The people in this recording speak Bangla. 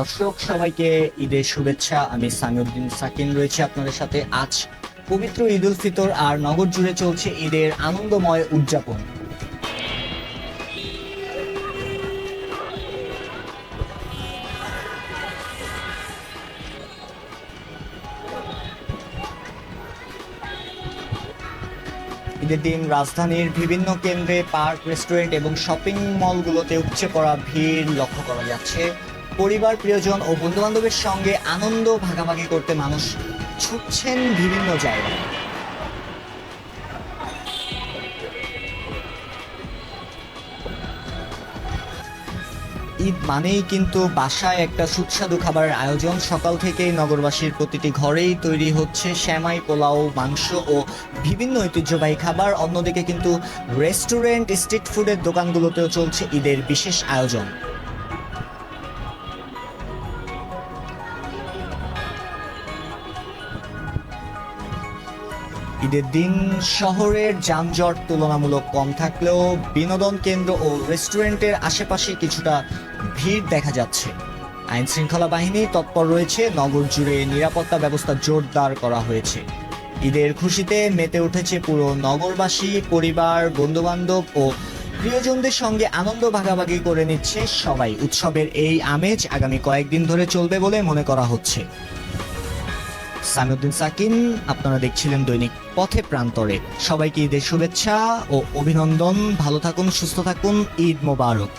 দর্শক, সবাইকে ঈদের শুভেচ্ছা। আমি সামিউদ্দিন সাকিন রয়েছে আপনাদের সাথে। আজ পবিত্র ঈদ উল ফিতর আর নগর জুড়ে চলছে ঈদের আনন্দময় উদযাপন। ঈদের দিন রাজধানীর বিভিন্ন কেন্দ্রে, পার্ক, রেস্টুরেন্ট এবং শপিং মলগুলোতে উপচে পড়া ভিড় লক্ষ্য করা যাচ্ছে। পরিবার, প্রিয়জন ও বন্ধু বান্ধবের সঙ্গে আনন্দ ভাগাভাগি করতে মানুষ ছুটছেন বিভিন্ন জায়গায়। ঈদ মানেই কিন্তু বাসায় একটা সুস্বাদু খাবারের আয়োজন। সকাল থেকেই নগরবাসীর প্রতিটি ঘরেই তৈরি হচ্ছে শ্যামাই পোলাও, মাংস ও বিভিন্ন ঐতিহ্যবাহী খাবার। অন্যদিকে কিন্তু রেস্টুরেন্ট, স্ট্রিট ফুডের দোকানগুলোতেও চলছে ঈদের বিশেষ আয়োজন। ঈদের দিন শহরের যানজট তুলনামূলক কম থাকলেও বিনোদন কেন্দ্র ও রেস্টুরেন্টের আশেপাশে কিছুটা ভিড় দেখা যাচ্ছে। আইন শৃঙ্খলা বাহিনী তৎপর রয়েছে, নগর জুড়ে নিরাপত্তা ব্যবস্থা জোরদার করা হয়েছে। ঈদের খুশিতে মেতে উঠেছে পুরো নগরবাসী, পরিবার, বন্ধুবান্ধব ও প্রিয়জনদের সঙ্গে আনন্দ ভাগাভাগি করে নিচ্ছে সবাই। উৎসবের এই আমেজ আগামী কয়েকদিন ধরে চলবে বলে মনে করা হচ্ছে। সামিউদ্দিন সাকিন, আপনারা দেখছিলেন দৈনিক পথে প্রান্তরে। সবাইকে ঈদের শুভেচ্ছা ও অভিনন্দন। ভালো থাকুন, সুস্থ থাকুন, ঈদ মোবারক।